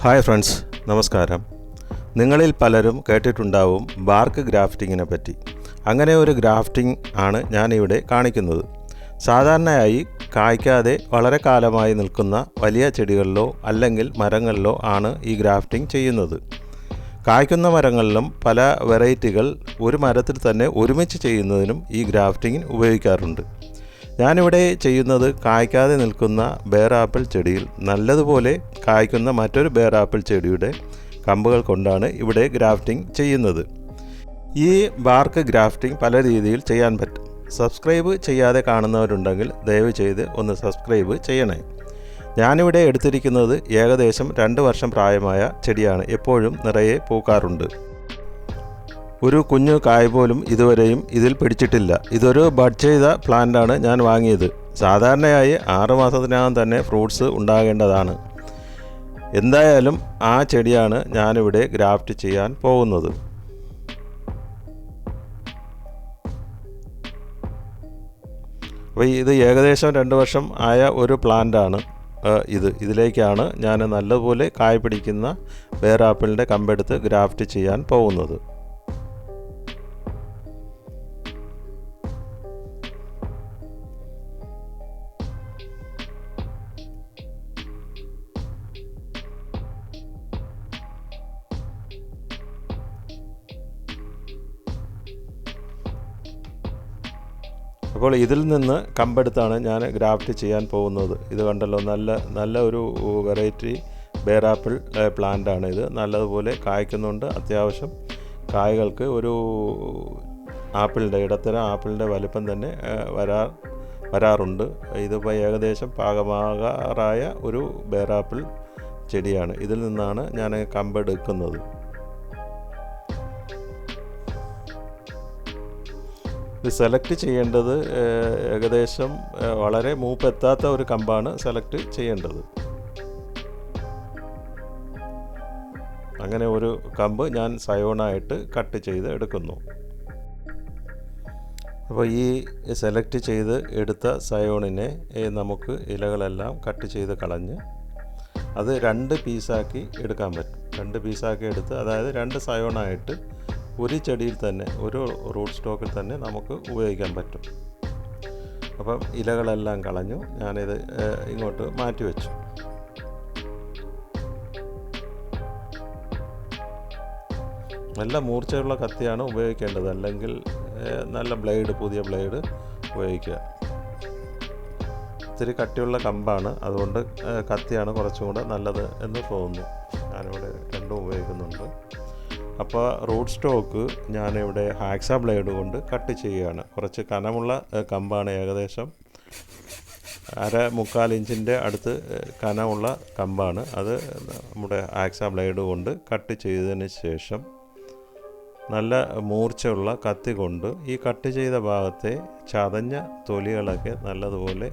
Hi friends നമസ്കാരം. നിങ്ങളിൽ പലരും കേട്ടിട്ടുണ്ടാവും ബാർക്ക് ഗ്രാഫ്റ്റിങ്ങിനെ പറ്റി. അങ്ങനെ ഒരു ഗ്രാഫ്റ്റിംഗ് ആണ് ഞാനിവിടെ കാണിക്കുന്നത്. സാധാരണയായി കായ്ക്കാതെ വളരെ കാലമായി നിൽക്കുന്ന വലിയ ചെടികളിലോ അല്ലെങ്കിൽ മരങ്ങളിലോ ആണ് ഈ ഗ്രാഫ്റ്റിംഗ് ചെയ്യുന്നത്. കായ്ക്കുന്ന മരങ്ങളിലും പല വെറൈറ്റികൾ ഒരു മരത്തിൽ തന്നെ ഒരുമിച്ച് ചെയ്യുന്നതിനും ഈ ഗ്രാഫ്റ്റിംഗ് ഉപയോഗിക്കാറുണ്ട്. ഞാനിവിടെ ചെയ്യുന്നത് കായ്ക്കാതെ നിൽക്കുന്ന ബേർ ആപ്പിൾ ചെടിയിൽ നല്ലതുപോലെ കായ്ക്കുന്ന മറ്റൊരു ബേർ ആപ്പിൾ ചെടിയുടെ കമ്പുകൾ കൊണ്ടാണ് ഇവിടെ ഗ്രാഫ്റ്റിംഗ് ചെയ്യുന്നത്. ഈ ബാർക്ക് ഗ്രാഫ്റ്റിംഗ് പല രീതിയിൽ ചെയ്യാൻ പറ്റും. സബ്സ്ക്രൈബ് ചെയ്യാതെ കാണുന്നവരുണ്ടെങ്കിൽ ദയവ് ചെയ്ത് ഒന്ന് സബ്സ്ക്രൈബ് ചെയ്യണേ. ഞാനിവിടെ എടുത്തിരിക്കുന്നത് ഏകദേശം രണ്ട് വർഷം പ്രായമായ ചെടിയാണ്. എപ്പോഴും നിറയെ പൂക്കാറുണ്ട്. ഒരു കുഞ്ഞു കായ് പോലും ഇതുവരെയും ഇതിൽ പിടിച്ചിട്ടില്ല. ഇതൊരു ബഡ് ചെയ്ത പ്ലാന്റാണ് ഞാൻ വാങ്ങിയത്. സാധാരണയായി ആറ് മാസത്തിനകം തന്നെ ഫ്രൂട്ട്സ് ഉണ്ടാകേണ്ടതാണ്. എന്തായാലും ആ ചെടിയാണ് ഞാനിവിടെ ഗ്രാഫ്റ്റ് ചെയ്യാൻ പോകുന്നത്. അപ്പോൾ ഇത് ഏകദേശം രണ്ട് വർഷം ആയ ഒരു പ്ലാന്റാണ് ഇത്. ഇതിലേക്കാണ് ഞാൻ നല്ലപോലെ കായ് പിടിക്കുന്ന വേറെ ആപ്പിളിന്റെ കമ്പെടുത്ത് ഗ്രാഫ്റ്റ് ചെയ്യാൻ പോകുന്നത്. അപ്പോൾ ഇതിൽ നിന്ന് കമ്പെടുത്താണ് ഞാൻ ഗ്രാഫ്റ്റ് ചെയ്യാൻ പോകുന്നത്. ഇത് കണ്ടല്ലോ നല്ല നല്ല ഒരു വെറൈറ്റി ബേറാപ്പിൾ പ്ലാന്റ് ആണ് ഇത്. നല്ലതുപോലെ കായ്ക്കുന്നുണ്ട്. അത്യാവശ്യം കായ്കൾക്ക് ഒരു ആപ്പിളിന്റെ ഇടത്തരം ആപ്പിളിന്റെ വലിപ്പം തന്നെ വരാ വരാറുണ്ട്. ഇതിപ്പോൾ ഏകദേശം പാകമാകാറായ ഒരു ബേറാപ്പിൾ ചെടിയാണ്. ഇതിൽ നിന്നാണ് ഞാൻ കമ്പെടുക്കുന്നത്. സെലക്ട് ചെയ്യേണ്ടത് ഏകദേശം വളരെ മൂപ്പെത്താത്ത ഒരു കമ്പാണ് സെലക്ട് ചെയ്യേണ്ടത്. അങ്ങനെ ഒരു കമ്പ് ഞാൻ സയോണായിട്ട് കട്ട് ചെയ്ത് എടുക്കുന്നു. അപ്പോൾ ഈ സെലക്ട് ചെയ്ത് എടുത്ത സയോണിനെ നമുക്ക് ഇലകളെല്ലാം കട്ട് ചെയ്ത് കളഞ്ഞ് അത് രണ്ട് പീസാക്കി എടുക്കാൻ പറ്റും. രണ്ട് പീസാക്കി എടുത്ത് അതായത് രണ്ട് സയോണായിട്ട് ഒരു ചെടിയിൽ തന്നെ ഒരു റൂട്ട് സ്റ്റോക്കിൽ തന്നെ നമുക്ക് ഉപയോഗിക്കാൻ പറ്റും. അപ്പം ഇലകളെല്ലാം കളഞ്ഞു ഞാനിത് ഇങ്ങോട്ട് മാറ്റി വെച്ചു. നല്ല മൂർച്ചയുള്ള കത്തിയാണ് ഉപയോഗിക്കേണ്ടത്. അല്ലെങ്കിൽ നല്ല ബ്ലേഡ് പുതിയ ബ്ലേഡ് ഉപയോഗിക്കുക. ഇത്തിരി കട്ടിയുള്ള കമ്പാണ്. അതുകൊണ്ട് കത്തിയാണ് കുറച്ചും കൂടെ നല്ലത് എന്ന് തോന്നുന്നു. ഞാനിവിടെ രണ്ടും ഉപയോഗിക്കുന്നുണ്ട്. അപ്പോൾ റൂട്ട് സ്റ്റോക്ക് ഞാനിവിടെ ഹാക്സ ബ്ലേഡ് കൊണ്ട് കട്ട് ചെയ്യുകയാണ്. കുറച്ച് കനമുള്ള കമ്പാണ് ഏകദേശം. അര മുക്കാൽ ഇഞ്ചിന്റെ അടുത്ത് കനമുള്ള കമ്പാണ്. അത് നമ്മുടെ ആക്സ ബ്ലേഡ് കൊണ്ട് കട്ട് ചെയ്തതിന് ശേഷം നല്ല മൂർച്ചയുള്ള കത്തി കൊണ്ട് ഈ കട്ട് ചെയ്ത ഭാഗത്തെ ചതഞ്ഞ തൊലികളൊക്കെ നല്ലതുപോലെ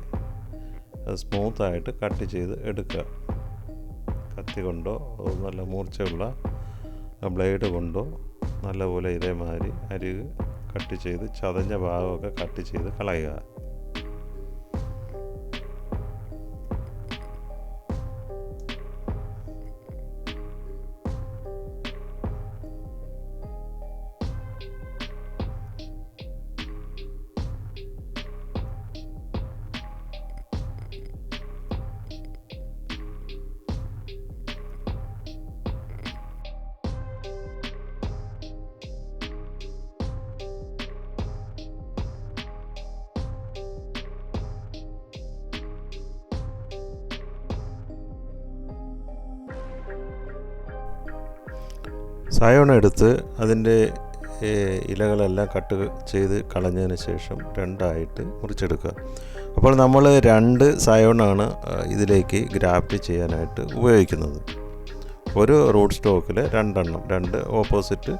സ്മൂത്തായിട്ട് കട്ട് ചെയ്ത് എടുക്കുക. കത്തി കൊണ്ടോ നല്ല മൂർച്ചയുള്ള ബ്ലേഡ് കൊണ്ടോ നല്ലപോലെ ഇതേമാതിരി അരിക് കട്ട് ചെയ്ത് ചതഞ്ഞ ഭാഗമൊക്കെ കട്ട് ചെയ്ത് കളയുക. സയോൺ എടുത്ത് അതിന്റെ ഇലകളെല്ലാം കട്ട് ചെയ്ത് കളഞ്ഞതിന് ശേഷം രണ്ടായിട്ട് മുറിച്ചെടുക്കുക. അപ്പോൾ നമ്മൾ രണ്ട് സയോണാണ് ഇതിലേക്ക് ഗ്രാഫ്റ്റ് ചെയ്യാനായിട്ട് ഉപയോഗിക്കുന്നത്. ഒരു റൂട്ട് സ്റ്റോക്കിൽ രണ്ടെണ്ണം രണ്ട് ഓപ്പോസിറ്റ്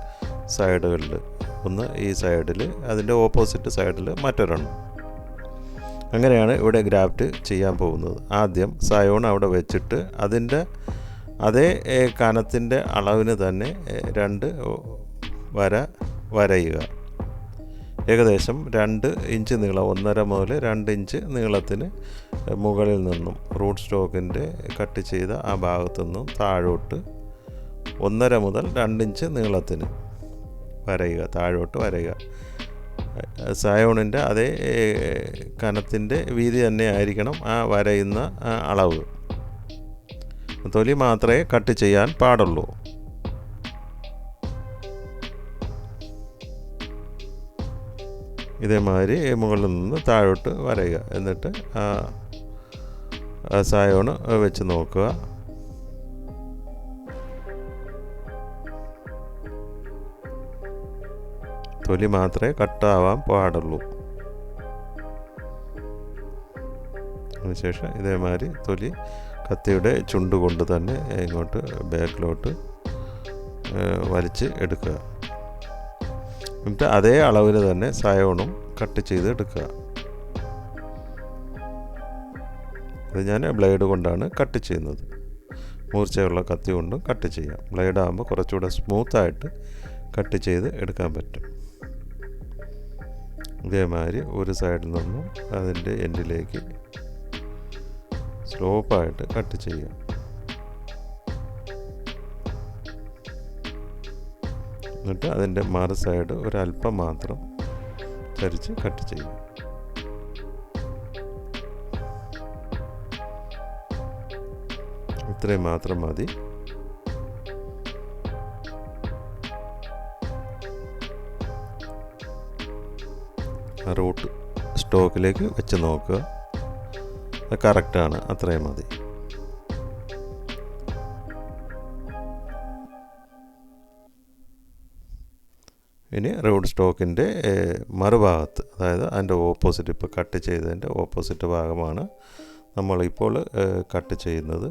സൈഡുകളിൽ. ഒന്ന് ഈ സൈഡിൽ അതിന്റെ ഓപ്പോസിറ്റ് സൈഡിൽ മറ്റൊരെണ്ണം. അങ്ങനെയാണ് ഇവിടെ ഗ്രാഫ്റ്റ് ചെയ്യാൻ പോകുന്നത്. ആദ്യം സയോൺ അവിടെ വെച്ചിട്ട് അതിന്റെ അതേ കനത്തിന്റെ അളവിന് തന്നെ രണ്ട് വര വരയുക. ഏകദേശം രണ്ട് ഇഞ്ച് നീളം ഒന്നര മുതൽ രണ്ട് ഇഞ്ച് നീളത്തിന് മുകളിൽ നിന്നും റൂട്ട് സ്റ്റോക്കിന്റെ കട്ട് ചെയ്ത ആ ഭാഗത്തു നിന്നും താഴോട്ട് ഒന്നര മുതൽ രണ്ട് ഇഞ്ച് നീളത്തിന് വരയുക താഴോട്ട് വരയുക. സയോണിന്റെ അതേ കനത്തിന്റെ വീതി തന്നെ ആയിരിക്കണം ആ വരയുന്ന അളവ്. തൊലി മാത്രമേ കട്ട് ചെയ്യാൻ പാടുള്ളൂ. ഇതേമാതിരി മുകളിൽ നിന്ന് താഴോട്ട് വരയുക. എന്നിട്ട് ആ സായോണ് വെച്ച് നോക്കുക. തൊലി മാത്രമേ കട്ടാവാൻ പാടുള്ളൂ. അതിനുശേഷം ഇതേമാതിരി തൊലി കത്തിയുടെ ചുണ്ട് കൊണ്ട് തന്നെ ഇങ്ങോട്ട് ബാക്കിലോട്ട് വലിച്ച് എടുക്കുക. എന്നിട്ട് അതേ അളവിൽ തന്നെ സയോണും കട്ട് ചെയ്ത് എടുക്കുക. അത് ഞാൻ ബ്ലേഡ് കൊണ്ടാണ് കട്ട് ചെയ്യുന്നത്. മൂർച്ചയുള്ള കത്തി കൊണ്ടും കട്ട് ചെയ്യാം. ബ്ലേഡ് ആകുമ്പോൾ കുറച്ചുകൂടെ സ്മൂത്തായിട്ട് കട്ട് ചെയ്ത് എടുക്കാൻ പറ്റും. ഇതേമാതിരി ഒരു സൈഡിൽ നിന്നും അതിന്റെ എൻഡിലേക്ക് സ്ലോപ്പായിട്ട് കട്ട് ചെയ്യുക. എന്നിട്ട് അതിന്റെ മറു സൈഡ് ഒരല്പം മാത്രം ചരിച്ച് കട്ട് ചെയ്യുക. ഇത്രയും മാത്രം മതി. റൂട്ട് സ്റ്റോക്കിലേക്ക് വെച്ച് നോക്കുക. കറക്റ്റാണ്. അത്രയും മതി. ഇനി റോഡ് സ്റ്റോക്കിന്റെ മറുഭാഗത്ത് അതായത് അതിന്റെ ഓപ്പോസിറ്റ് ഇപ്പോൾ കട്ട് ചെയ്തതിന്റെ ഓപ്പോസിറ്റ് ഭാഗമാണ് നമ്മളിപ്പോൾ കട്ട് ചെയ്യുന്നത്.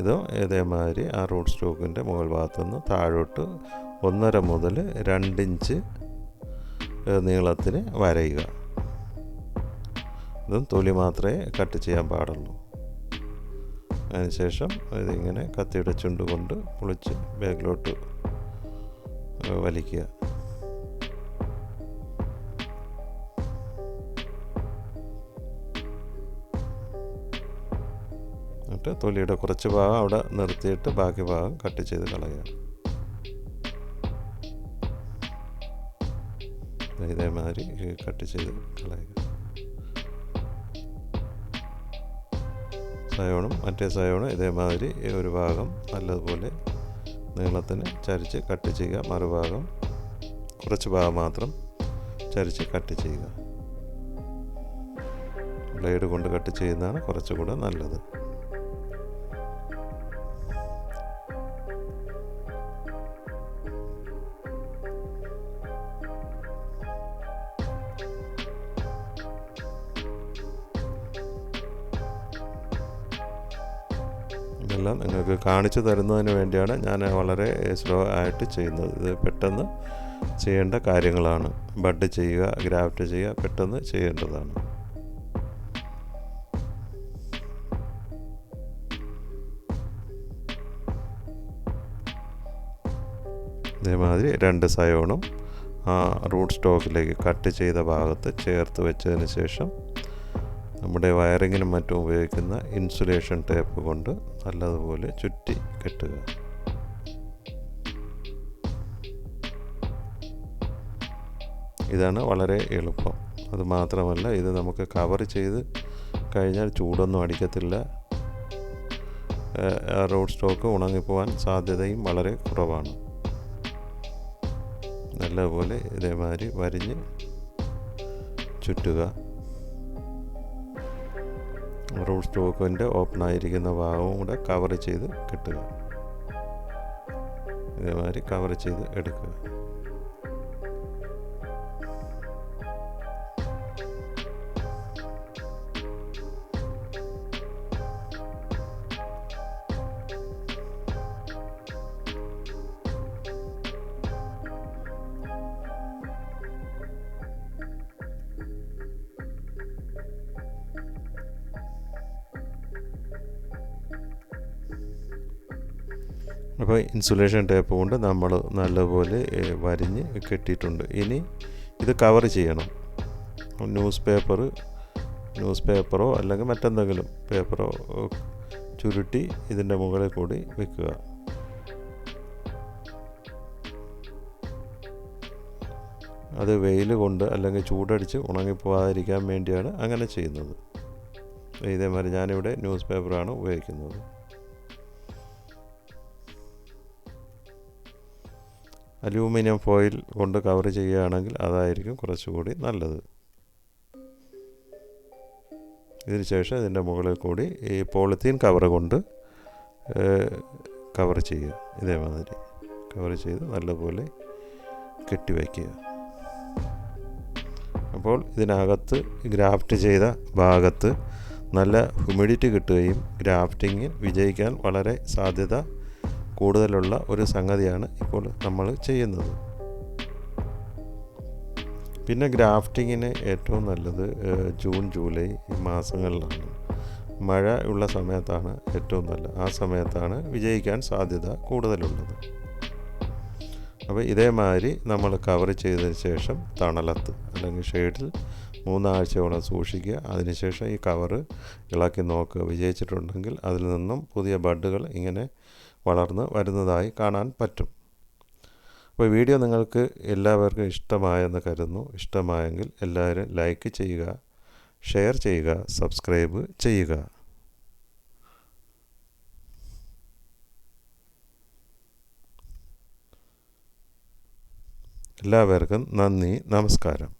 ഇത് ഇതേമാതിരി ആ റോഡ് സ്റ്റോക്കിന്റെ മുകൾ ഭാഗത്തു നിന്ന് താഴോട്ട് ഒന്നര മുതൽ രണ്ടിഞ്ച് നീളത്തിന് വരയുക. ഇതും തൊലി മാത്രമേ കട്ട് ചെയ്യാൻ പാടുള്ളൂ. അതിനുശേഷം ഇതിങ്ങനെ കത്തിയുടെ ചുണ്ട് കൊണ്ട് പൊളിച്ച് ബാഗിലോട്ട് വലിക്കുക. എന്നിട്ട് തൊലിയുടെ കുറച്ച് ഭാഗം അവിടെ നിർത്തിയിട്ട് ബാക്കി ഭാഗം കട്ട് ചെയ്ത് കളയുക. ഇതേമാതിരി കട്ട് ചെയ്ത് കളയുക. സയോണും മറ്റേ സയോണും ഇതേമാതിരി ഒരു ഭാഗം നല്ലതുപോലെ നീളത്തിന് ചരിച്ച് കട്ട് ചെയ്യുക. മറുഭാഗം കുറച്ച് ഭാഗം മാത്രം ചരിച്ച് കട്ട് ചെയ്യുക. ബ്ലേഡ് കൊണ്ട് കട്ട് ചെയ്യുന്നതാണ് കുറച്ചുകൂടെ നല്ലത്. ഇതെല്ലാം നിങ്ങൾക്ക് കാണിച്ചു തരുന്നതിന് വേണ്ടിയാണ് ഞാൻ വളരെ സ്ലോ ആയിട്ട് ചെയ്യുന്നത്. ഇത് പെട്ടെന്ന് ചെയ്യേണ്ട കാര്യങ്ങളാണ്. ബഡ് ചെയ്യുക ഗ്രാഫ്റ്റ് ചെയ്യുക പെട്ടെന്ന് ചെയ്യേണ്ടതാണ്. ഇതേമാതിരി രണ്ട് സയോണും ആ റൂട്ട് സ്റ്റോക്കിലേക്ക് കട്ട് ചെയ്ത ഭാഗത്ത് ചേർത്ത് വെച്ചതിന് ശേഷം നമ്മുടെ വയറിങ്ങിനും മറ്റും ഉപയോഗിക്കുന്ന ഇൻസുലേഷൻ ടേപ്പ് കൊണ്ട് നല്ലതുപോലെ ചുറ്റി കെട്ടുക. ഇതാണ് വളരെ എളുപ്പം. അത് മാത്രമല്ല ഇത് നമുക്ക് കവർ ചെയ്ത് കഴിഞ്ഞാൽ ചൂടൊന്നും അടിക്കത്തില്ല. റോഡ് സ്റ്റോക്ക് ഉണങ്ങിപ്പോവാൻ സാധ്യതയും വളരെ കുറവാണ്. നല്ലപോലെ ഇതേമാതിരി വരിഞ്ഞ് ചുറ്റുക. റൂട്ട് സ്റ്റോക്കിന്റെ ഓപ്പൺ ആയിരിക്കുന്ന ഭാഗവും കൂടെ കവർ ചെയ്ത് കിട്ടുക. ഇതേമാതിരി കവർ ചെയ്ത് എടുക്കുക. അപ്പോൾ ഇൻസുലേഷൻ ടേപ്പ് കൊണ്ട് നമ്മൾ നല്ലപോലെ വരിഞ്ഞ് കെട്ടിയിട്ടുണ്ട്. ഇനി ഇത് കവർ ചെയ്യണം. ന്യൂസ് പേപ്പർ ന്യൂസ് പേപ്പറോ അല്ലെങ്കിൽ മറ്റെന്തെങ്കിലും പേപ്പറോ ചുരുട്ടി ഇതിന്റെ മുകളിൽ കൂടി വെക്കുക. അത് വെയിൽ കൊണ്ട് അല്ലെങ്കിൽ ചൂടടിച്ച് ഉണങ്ങിപ്പോകാതിരിക്കാൻ വേണ്ടിയാണ് അങ്ങനെ ചെയ്യുന്നത്. ഇതേമാതിരി ഞാനിവിടെ ന്യൂസ് പേപ്പറാണ് ഉപയോഗിക്കുന്നത്. അലൂമിനിയം ഫോയിൽ കൊണ്ട് കവർ ചെയ്യുകയാണെങ്കിൽ അതായിരിക്കും കുറച്ചുകൂടി നല്ലത്. ഇതിനുശേഷം ഇതിന്റെ മുകളിൽ കൂടി ഈ പോളിത്തീൻ കവർ കൊണ്ട് കവർ ചെയ്യുക. ഇതേമാതിരി കവർ ചെയ്ത് നല്ലപോലെ കെട്ടിവയ്ക്കുക അപ്പോൾ ഇതിനകത്ത് ഗ്രാഫ്റ്റ് ചെയ്ത ഭാഗത്ത് നല്ല ഹ്യൂമിഡിറ്റി കിട്ടുകയും ഗ്രാഫ്റ്റിംഗ് വിജയിക്കാൻ വളരെ സാധ്യത കൂടുതലുള്ള ഒരു സംഗതിയാണ് ഇപ്പോൾ നമ്മൾ ചെയ്യുന്നത്. പിന്നെ ഗ്രാഫ്റ്റിങ്ങിന് ഏറ്റവും നല്ലത് ജൂൺ ജൂലൈ മാസങ്ങളിലാണ്. മഴ ഉള്ള സമയത്താണ് ഏറ്റവും നല്ലത്. ആ സമയത്താണ് വിജയിക്കാൻ സാധ്യത കൂടുതലുള്ളത്. അപ്പോൾ ഇതേമാതിരി നമ്മൾ കവർ ചെയ്തതിന് ശേഷം തണലത്ത് അല്ലെങ്കിൽ ഷെയ്ഡിൽ മൂന്നാഴ്ചയോളം സൂക്ഷിക്കുക. അതിനുശേഷം ഈ കവറ് ഇളക്കി നോക്കുക. വിജയിച്ചിട്ടുണ്ടെങ്കിൽ അതിൽ നിന്നും പുതിയ ബഡുകൾ ഇങ്ങനെ വളർന്ന് വരുന്നതായി കാണാൻ പറ്റും. അപ്പോൾ വീഡിയോ നിങ്ങൾക്ക് എല്ലാവർക്കും ഇഷ്ടമായെന്ന് കരുതുന്നു. ഇഷ്ടമായെങ്കിൽ എല്ലാവരും ലൈക്ക് ചെയ്യുക ഷെയർ ചെയ്യുക സബ്സ്ക്രൈബ് ചെയ്യുക. എല്ലാവർക്കും നന്ദി നമസ്കാരം.